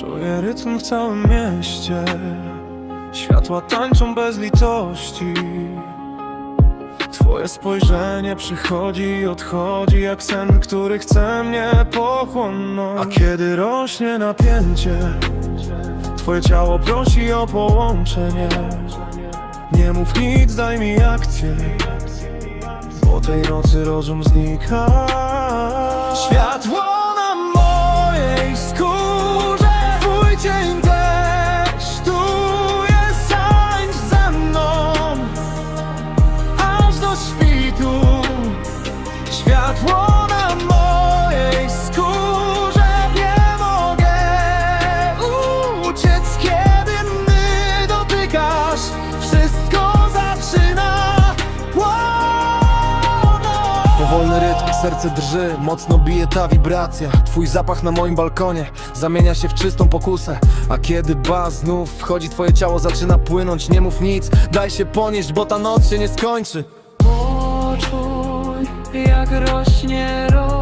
Czuję rytm w całym mieście. Światła tańczą bez litości. Twoje spojrzenie przychodzi i odchodzi Jak sen, który chce mnie pochłonąć. A kiedy rośnie napięcie Twoje ciało prosi o połączenie. Nie mów nic, daj mi akcję Bo tej nocy rozum znika. Światło Światło na mojej skórze Nie mogę uciec Kiedy mnie dotykasz. Wszystko zaczyna płonąć. Powolny rytm, serce drży, mocno bije ta wibracja. Twój zapach na moim balkonie zamienia się w czystą pokusę. A kiedy bas znów wchodzi, twoje ciało zaczyna płynąć. Nie mów nic, daj się ponieść, bo ta noc się nie skończy jak rośnie, rośnie